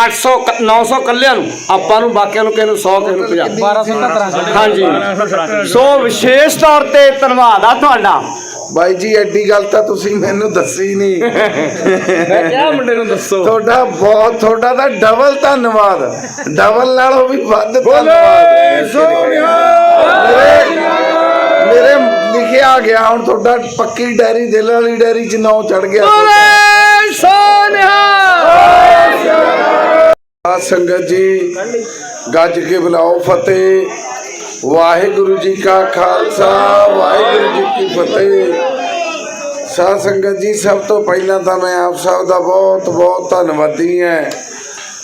800 ਕ- 900 ਕੱਲਿਆਂ ਨੂੰ ਆਪਾਂ ਨੂੰ ਬਾਕੀਆਂ ਨੂੰ ਕਿਸੇ ਨੂੰ 100 ਕਿਸੇ ਨੂੰ 50 1277 ਹਾਂਜੀ। ਸੋ ਵਿਸ਼ੇਸ਼ ਤੌਰ ਤੇ ਧੰਨਵਾਦ ਆ ਤੁਹਾਡਾ। ਬਾਈ ਜੀ ਐਡੀ ਗੱਲ ਤਾਂ ਤੁਸੀਂ ਮੈਨੂੰ ਦੱਸੀ ਨਹੀਂ ਮੈਂ ਕਿਹਾ ਮੁੰਡੇ ਨੂੰ ਦੱਸੋ। ਤੁਹਾਡਾ ਬਹੁਤ ਤੁਹਾਡਾ ਤਾਂ ਡਬਲ ਧੰਨਵਾਦ। ਡਬਲ ਨਾਲੋਂ ਵੀ ਵੱਧ ਧੰਨਵਾਦ। ਮੇਰੇ- ਮੇਰੇ ਲਿਖਿਆ ਗਿਆ ਹੁਣ ਤੁਹਾਡਾ ਪੱਕੀ ਡਾਇਰੀ ਦਿਲ ਵਾਲੀ ਡਾਇਰੀ 'ਚ ਨਾਂ ਚੜ ਗਿਆ। ਬੋਲੇ ਸੋਨਿਹਾ ਸੰਗਤ ਜੀ, ਗੱਜ ਕੇ ਬੁਲਾਓ ਫਤਿਹ। ਵਾਹਿਗੁਰੂ ਜੀ ਕਾ ਖਾਲਸਾ, ਵਾਹਿਗੁਰੂ ਜੀ ਕੀ ਫਤਿਹ। ਸਾਧ ਸੰਗਤ ਜੀ, ਸਭ ਤੋਂ ਪਹਿਲਾਂ ਤਾਂ ਮੈਂ ਆਪ ਸਭ ਦਾ ਬਹੁਤ ਬਹੁਤ ਧੰਨਵਾਦੀ ਹਾਂ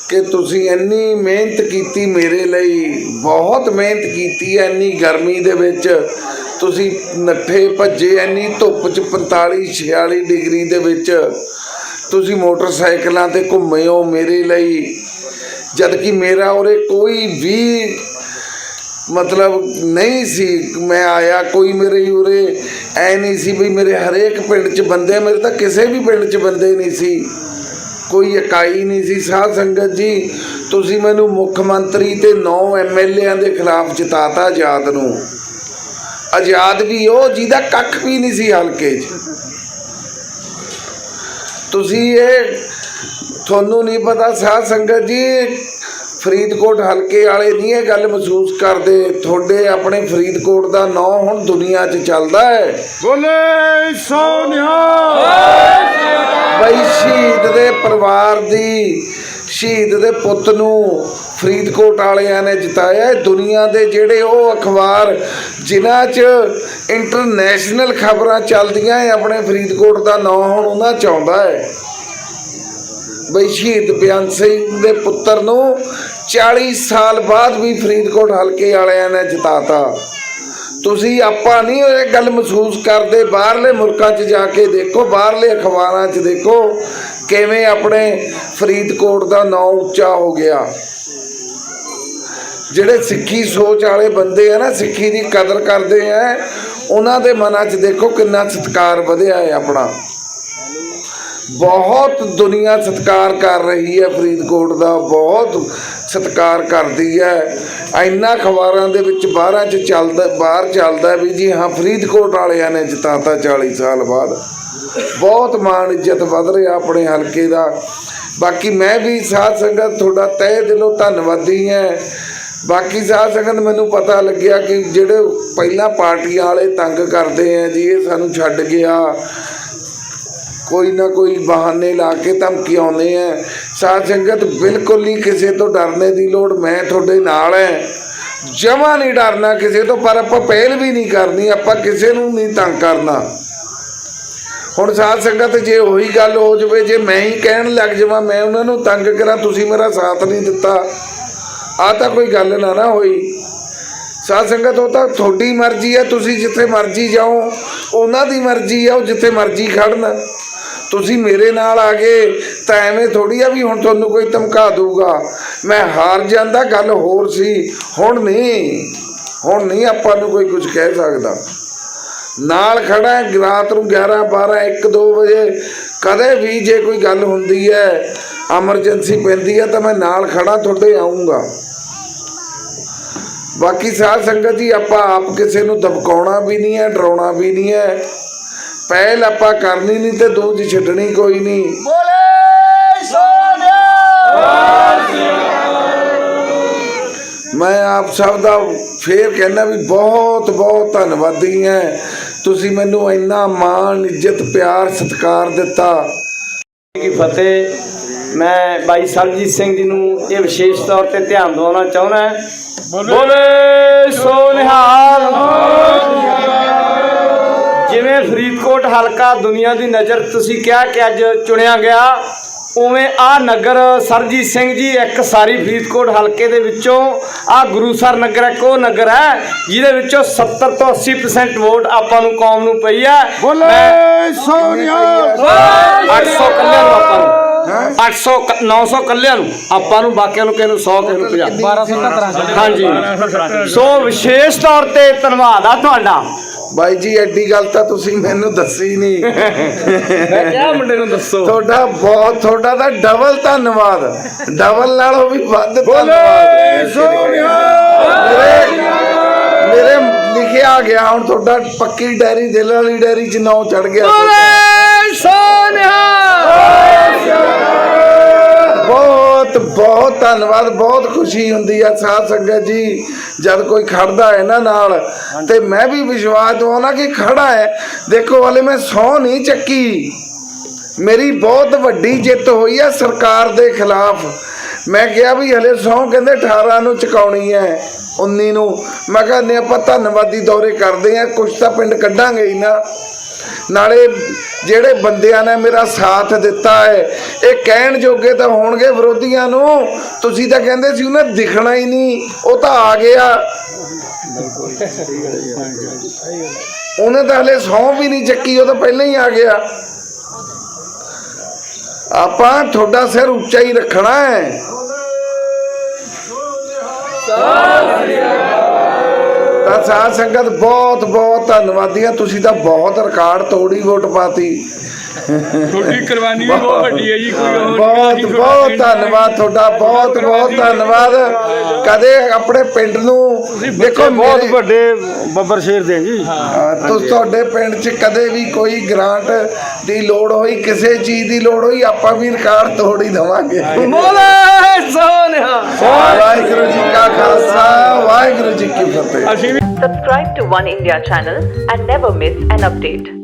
ਕਿ ਤੁਸੀਂ ਇੰਨੀ ਮਿਹਨਤ ਕੀਤੀ ਮੇਰੇ ਲਈ, ਬਹੁਤ ਮਿਹਨਤ ਕੀਤੀ ਹੈ ਇੰਨੀ ਗਰਮੀ ਦੇ ਵਿੱਚ। ਤੁਸੀਂ ਨੱਠੇ ਭੱਜੇ ਇੰਨੀ ਧੁੱਪ 'ਚ 45 46 ਡਿਗਰੀ ਦੇ ਵਿੱਚ। ਤੁਸੀਂ ਮੋਟਰਸਾਈਕਲਾਂ ਤੇ ਘੁੰਮੇ ਹੋ ਮੇਰੇ ਲਈ। ਜਦ ਕਿ ਮੇਰਾ ਉਰੇ ਕੋਈ ਵੀ ਮਤਲਬ ਨਹੀਂ ਸੀ। ਮੈਂ ਆਇਆ, ਕੋਈ ਮੇਰੇ ਉਰੇ ਐ ਨਹੀਂ ਸੀ ਵੀ ਮੇਰੇ ਹਰੇਕ ਪਿੰਡ 'ਚ ਬੰਦੇ, ਮੇਰੇ ਤਾਂ ਕਿਸੇ ਵੀ ਪਿੰਡ 'ਚ ਬੰਦੇ ਨਹੀਂ ਸੀ। ਕੋਈ ਇਕਾਈ ਨਹੀਂ ਸੀ। ਸਾਧ ਸੰਗਤ ਜੀ, ਤੁਸੀਂ ਮੈਨੂੰ ਮੁੱਖ ਮੰਤਰੀ ਤੇ 9 ਐਮਐਲਏਆਂ ਦੇ ਖਿਲਾਫ ਜਿਤਾਤਾ ਆਜ਼ਾਦ ਨੂੰ। ਆਜ਼ਾਦ ਵੀ ਉਹ, ਜਿਹਦਾ ਕੱਖ ਵੀ ਨਹੀਂ ਸੀ ਹਲਕੇ 'ਚ। ਤੁਸੀਂ ਇਹ ਤੁਹਾਨੂੰ ਨਹੀਂ ਪਤਾ ਸਾਧ ਸੰਗਤ ਜੀ ਫਰੀਦਕੋਟ ਹਲਕੇ ਵਾਲੇ ਨਹੀਂ ਇਹ ਗੱਲ ਮਹਿਸੂਸ ਕਰਦੇ। ਤੁਹਾਡੇ ਆਪਣੇ ਫਰੀਦਕੋਟ ਦਾ ਨਾਂ ਹੁਣ ਦੁਨੀਆ 'ਚ ਚੱਲਦਾ ਹੈ। ਬੋਲੇ ਸੋਨਿਹਾ ਬਈ ਸ਼ਹੀਦ ਦੇ ਪਰਿਵਾਰ ਦੀ ਸ਼ਹੀਦ ਦੇ ਪੁੱਤ ਨੂੰ ਫਰੀਦਕੋਟ ਵਾਲਿਆਂ ਨੇ ਜਿਤਾਇਆ। ਹੈ ਦੁਨੀਆ ਦੇ ਜਿਹੜੇ ਉਹ ਅਖਬਾਰ ਜਿਨ੍ਹਾਂ 'ਚ ਇੰਟਰਨੈਸ਼ਨਲ ਖਬਰਾਂ ਚੱਲਦੀਆਂ ਹੈ ਆਪਣੇ ਫਰੀਦਕੋਟ ਦਾ ਨਾਂ ਹੁਣ ਉਹਨਾਂ 'ਚ ਆਉਂਦਾ ਹੈ। ਬਈ ਸ਼ਹੀਦ ਬਿਆਨ ਸਿੰਘ ਦੇ ਪੁੱਤਰ ਨੂੰ 40 ਸਾਲ ਬਾਅਦ ਵੀ ਫਰੀਦਕੋਟ ਹਲਕੇ ਵਾਲਿਆਂ ਨੇ ਜਿਤਾਤਾ। ਤੁਸੀਂ ਆਪਾਂ ਨਹੀਂ ਇਹ ਗੱਲ ਮਹਿਸੂਸ ਕਰਦੇ, ਬਾਹਰਲੇ ਮੁਲਕਾਂ 'ਚ ਜਾ ਕੇ ਦੇਖੋ, ਬਾਹਰਲੇ ਅਖਬਾਰਾਂ 'ਚ ਦੇਖੋ ਕਿਵੇਂ ਆਪਣੇ ਫਰੀਦਕੋਟ ਦਾ ਨਾਂ ਉੱਚਾ ਹੋ ਗਿਆ। ਜਿਹੜੇ ਸਿੱਖੀ ਸੋਚ ਵਾਲੇ ਬੰਦੇ ਆ ਨਾ, ਸਿੱਖੀ ਦੀ ਕਦਰ ਕਰਦੇ ਆ, ਉਹਨਾਂ ਦੇ ਮਨਾਂ 'ਚ ਦੇਖੋ ਕਿੰਨਾ ਸਤਿਕਾਰ ਵਧਿਆ ਹੈ ਆਪਣਾ। ਬਹੁਤ ਦੁਨੀਆ ਸਤਿਕਾਰ ਕਰ ਰਹੀ ਹੈ ਫਰੀਦਕੋਟ ਦਾ, ਬਹੁਤ ਸਤਿਕਾਰ ਕਰਦੀ ਹੈ। ਇੰਨਾ ਅਖਬਾਰਾਂ ਦੇ ਵਿੱਚ ਬਾਹਰਾਂ 'ਚ ਚੱਲਦਾ, ਬਾਹਰ ਚੱਲਦਾ ਵੀ ਜੀ, ਹਾਂ, ਫਰੀਦਕੋਟ ਵਾਲਿਆਂ ਨੇ ਜਿਤਾਤਾ 40 ਸਾਲ ਬਾਅਦ। ਬਹੁਤ ਮਾਣ ਇੱਜ਼ਤ ਵਧ ਰਿਹਾ ਆਪਣੇ ਹਲਕੇ ਦਾ। ਬਾਕੀ ਮੈਂ ਵੀ ਸਾਧ ਸੰਗਤ, ਤੁਹਾਡਾ ਤਹਿ ਦਿਲੋਂ ਧੰਨਵਾਦੀ ਹਾਂ। ਬਾਕੀ ਸਾਧ ਸੰਗਤ, ਮੈਨੂੰ ਪਤਾ ਲੱਗਿਆ ਕਿ ਜਿਹੜੇ ਪਹਿਲਾਂ ਪਾਰਟੀਆਂ ਵਾਲੇ ਤੰਗ ਕਰਦੇ ਆ ਜੀ, ਇਹ ਸਾਨੂੰ ਛੱਡ ਗਿਆ। ਕੋਈ ਨਾ ਕੋਈ ਬਹਾਨੇ ਲਾ ਕੇ ਧਮਕੀ ਆਉਂਦੇ ਆ। ਸਾਧ ਸੰਗਤ, ਬਿਲਕੁਲ ਹੀ ਕਿਸੇ ਤੋਂ ਡਰਨੇ ਦੀ ਲੋੜ ਮੈਂ ਤੁਹਾਡੇ ਨਾਲ ਹੈ ਜਮਾ ਨਹੀਂ ਡਰਨਾ ਕਿਸੇ ਤੋਂ, ਪਰ ਆਪਾਂ ਪਹਿਲ ਵੀ ਨਹੀਂ ਕਰਨੀ, ਆਪਾਂ ਕਿਸੇ ਨੂੰ ਨਹੀਂ ਤੰਗ ਕਰਨਾ। ਹੁਣ ਸਾਧ ਸੰਗਤ ਜੇ ਉਹੀ ਗੱਲ ਹੋ ਜਵੇ, ਜੇ ਮੈਂ ਹੀ ਕਹਿਣ ਲੱਗ ਜਾਵਾਂ, ਮੈਂ ਉਹਨਾਂ ਨੂੰ ਤੰਗ ਕਰਾਂ, ਤੁਸੀਂ ਮੇਰਾ ਸਾਥ ਨਹੀਂ ਦਿੱਤਾ। ਆ ਤਾਂ ਕੋਈ ਗੱਲ ਨਾ ਨਾ ਹੋਈ। ਸਾਧ ਸੰਗਤ, ਉਹ ਤਾਂ ਤੁਹਾਡੀ ਮਰਜ਼ੀ ਹੈ ਤੁਸੀਂ ਜਿੱਥੇ ਮਰਜ਼ੀ ਜਾਓ, ਉਹਨਾਂ ਦੀ ਮਰਜ਼ੀ ਹੈ ਉਹ ਜਿੱਥੇ ਮਰਜ਼ੀ ਖੜਨ। ਤੁਸੀਂ ਮੇਰੇ ਨਾਲ ਆ ਗਏ ਤਾਂ ਐਵੇਂ ਥੋੜੀ ਆ ਵੀ ਹੁਣ ਤੁਹਾਨੂੰ ਕੋਈ ਧਮਕਾ ਦੂਗਾ ਮੈਂ ਹਾਰ ਜਾਂਦਾ ਗੱਲ ਹੋਰ ਸੀ ਹੁਣ ਨਹੀਂ। ਹੁਣ ਨਹੀਂ ਆਪਾਂ ਨੂੰ ਕੋਈ ਕੁਝ ਕਹਿ ਸਕਦਾ। ਨਾਲ ਖੜਾ ਹੈ, ਰਾਤ ਨੂੰ 11 12 1 2 ਵਜੇ। ਕਦੇ ਵੀ ਜੇ ਕੋਈ ਗੱਲ ਹੁੰਦੀ ਹੈ ਐਮਰਜੈਂਸੀ ਪੈਂਦੀ ਹੈ ਤਾਂ ਮੈਂ ਨਾਲ ਖੜਾ ਤੁਹਾਡੇ ਆਉਂਗਾ ਬਾਕੀ ਸਾਧ ਸੰਗਤ ਜੀ ਆਪਾਂ ਆਪ ਕਿਸੇ ਨੂੰ ਦਬਕਾਉਣਾ ਵੀ ਨਹੀਂ ਹੈ ਡਰਾਉਣਾ ਵੀ ਨਹੀਂ ਹੈ। ਪਹਿਲ ਆਪਾਂ ਕਰਨੀ ਨਹੀਂ ਤੇ ਦੂਜੀ ਛੱਡਣੀ ਕੋਈ ਨਹੀਂ। ਬੋਲੇ ਸੋਨਿਹਾ ਮੈਂ ਆਪ ਸਭ ਦਾ ਫੇਰ ਕਹਿਣਾ ਵੀ ਬਹੁਤ ਬਹੁਤ ਧੰਨਵਾਦੀ ਹਾਂ। ਤੁਸੀਂ ਮੈਨੂੰ ਇੰਨਾ ਮਾਣ ਇੱਜ਼ਤ ਪਿਆਰ ਸਤਿਕਾਰ ਦਿੱਤਾ। ਕੀ ਫਤਿਹ। ਮੈਂ ਬਾਈ ਸਰਜੀਤ ਸਿੰਘ ਜੀ ਨੂੰ ਇਹ ਵਿਸ਼ੇਸ਼ ਤੌਰ ਤੇ ਧਿਆਨ ਦਿਵਾਉਣਾ ਚਾਹੁੰਦਾ ਬੋਲੇ। ਸੋ ਹਲਕਾ ਦੁਨੀਆ ਦੀ ਨਜ਼ਰ ਤੁਸੀਂ ਕਿਹਾ ਕਿ ਅੱਜ ਚੁਣਿਆ ਗਿਆ ਉਵੇਂ ਆ ਨਗਰ ਸਰਜੀਤ ਸਿੰਘ ਜੀ ਇੱਕ ਸਾਰੀ ਫਰੀਦਕੋਟ ਹਲਕੇ ਦੇ ਵਿੱਚੋਂ ਆ ਗੁਰੂਸਰ ਨਗਰ ਇੱਕ ਉਹ ਨਗਰ ਹੈ ਜਿਹਦੇ ਵਿੱਚੋਂ 70 ਤੋਂ 80% ਵੋਟ ਆਪਾਂ ਨੂੰ ਕੌਮ ਨੂੰ ਪਈ ਹੈ। ਬੋਲੇ ਸੋਨਿਆ। 800 ਕੱਲਿਆਂ ਨੂੰ ਆਪਾਂ ਨੂੰ। 800 ਕ- 900 ਕੱਲਿਆਂ ਨੂੰ। ਆਪਾਂ ਨੂੰ ਬਾਕੀਆਂ ਨੂੰ ਕਿਸੇ ਨੂੰ 100 ਕਿਸੇ ਨੂੰ 50 1277 ਹਾਂਜੀ। ਸੋ ਵਿਸ਼ੇਸ਼ ਤੌਰ ਤੇ ਧੰਨਵਾਦ ਆ ਤੁਹਾਡਾ। ਬਾਈ ਜੀ ਐਡੀ ਗੱਲ ਤਾਂ ਤੁਸੀਂ ਮੈਨੂੰ ਦੱਸੀ ਨਹੀਂ। ਮੈਂ ਕਿਹਾ ਮੁੰਡੇ ਨੂੰ ਦੱਸੋ। ਤੁਹਾਡਾ ਬਹੁਤ ਤੁਹਾਡਾ ਤਾਂ ਡਬਲ ਧੰਨਵਾਦ। ਡਬਲ ਨਾਲੋਂ ਵੀ ਵੱਧ ਧੰਨਵਾਦ। ਸੋਨਿਆ ਮੇਰੇ ਲਿਖਿਆ ਗਿਆ ਹੁਣ ਤੁਹਾਡਾ ਪੱਕੀ ਡੈਰੀ ਦਿਲ ਵਾਲੀ ਡੈਰੀ ਚ ਨਾਂ ਚੜ ਗਿਆ ਸੋਨਿਆ ਬਹੁਤ ਬਹੁਤ ਧੰਨਵਾਦ ਬਹੁਤ ਖੁਸ਼ੀ ਹੁੰਦੀ ਆ ਸਾਧ ਸੰਗਤ ਜੀ। ਜਦ ਕੋਈ ਖੜਦਾ ਹੈ ਨਾ ਨਾਲ ਤੇ ਮੈਂ ਵੀ ਵਿਸ਼ਵਾਸ ਦਵਾਉਣਾ ਕਿ ਖੜਾ ਹੈ। ਦੇਖੋ ਹਲੇ ਮੈਂ ਸੌ ਨਹੀਂ ਚੱਕੀ। ਮੇਰੀ ਬਹੁਤ ਵੱਡੀ ਜਿੱਤ ਹੋਈ ਹੈ ਸਰਕਾਰ ਦੇ ਖਿਲਾਫ। ਮੈਂ ਕਿਹਾ ਵੀ ਹਲੇ ਸੌ ਕਹਿੰਦੇ 18 ਨੂੰ ਚੁਕਾਉਣੀ ਹੈ 19 ਨੂੰ। ਮੈਂ ਕਿਹਾ ਨੇ ਆਪਾਂ ਧੰਨਵਾਦੀ ਦੌਰੇ ਕਰਦੇ ਆ ਕੁਛ ਤਾਂ ਪਿੰਡ ਕੱਢਾਂਗੇ ਹੀ ਨਾ। ਨਾਲੇ ਜਿਹੜੇ ਬੰਦਿਆਂ ਨੇ ਮੇਰਾ ਸਾਥ ਦਿੱਤਾ ਹੈ, ਇਹ ਕਹਿਣ ਜੋਗੇ ਤਾਂ ਹੋਣਗੇ ਵਿਰੋਧੀਆਂ ਨੂੰ। ਤੁਸੀਂ ਤਾਂ ਕਹਿੰਦੇ ਸੀ ਉਹਨੇ ਦਿਖਣਾ ਹੀ ਨਹੀਂ, ਉਹ ਤਾਂ ਆ ਗਿਆ। ਉਹਨੇ ਤਾਂ ਹਲੇ ਸੌਂ ਵੀ ਨਹੀਂ ਚੱਕੀ, ਉਹ ਤਾਂ ਪਹਿਲਾਂ ਹੀ ਆ ਗਿਆ। ਆਪਾਂ ਤੁਹਾਡਾ ਸਿਰ ਉੱਚਾ ਹੀ ਰੱਖਣਾ ਹੈ। ਤਾਂ ਸਾਧ ਸੰਗਤ ਬਹੁਤ ਬਹੁਤ ਧੰਨਵਾਦੀ ਆ। ਤੁਸੀਂ ਤਾਂ ਬਹੁਤ ਰਿਕਾਰਡ ਤੋੜੀ ਵੋਟ ਪਾਤੀ। ਤੁਹਾਡੀ ਕੁਰਬਾਨੀ ਵੀ ਬਹੁਤ ਵੱਡੀ ਹੈ ਜੀ ਕੋਈ ਹੋਰ ਬਹੁਤ ਬਹੁਤ ਧੰਨਵਾਦ ਤੁਹਾਡਾ ਬਹੁਤ ਬਹੁਤ ਧੰਨਵਾਦ। ਕਦੇ ਆਪਣੇ ਪਿੰਡ ਨੂੰ ਦੇਖੋ ਬਹੁਤ ਵੱਡੇ ਬੱਬਰ ਸ਼ੇਰ ਦੇ ਜੀ। ਹਾਂ, ਤੁ- ਤੁਹਾਡੇ ਪਿੰਡ 'ਚ ਕਦੇ ਵੀ ਕੋਈ ਗ੍ਰਾਂਟ ਦੀ ਲੋੜ ਹੋਈ ਕਿਸੇ ਚੀਜ਼ ਦੀ ਲੋੜ ਹੋਈ ਆਪਾਂ ਵੀ ਰਿਕਾਰਡ ਤੋੜ ਹੀ ਦਵਾਂਗੇ ਬੋਲੇ ਸੋਨਿਆ। ਵਾਹਿਗੁਰੂ ਜੀ ਕਾ ਖਾਲਸਾ ਵਾਹਿਗੁਰੂ ਜੀ ਕੀ ਫਤਿਹ। ਅਸੀਂ ਵੀ Subscribe to One India channel and never miss an update.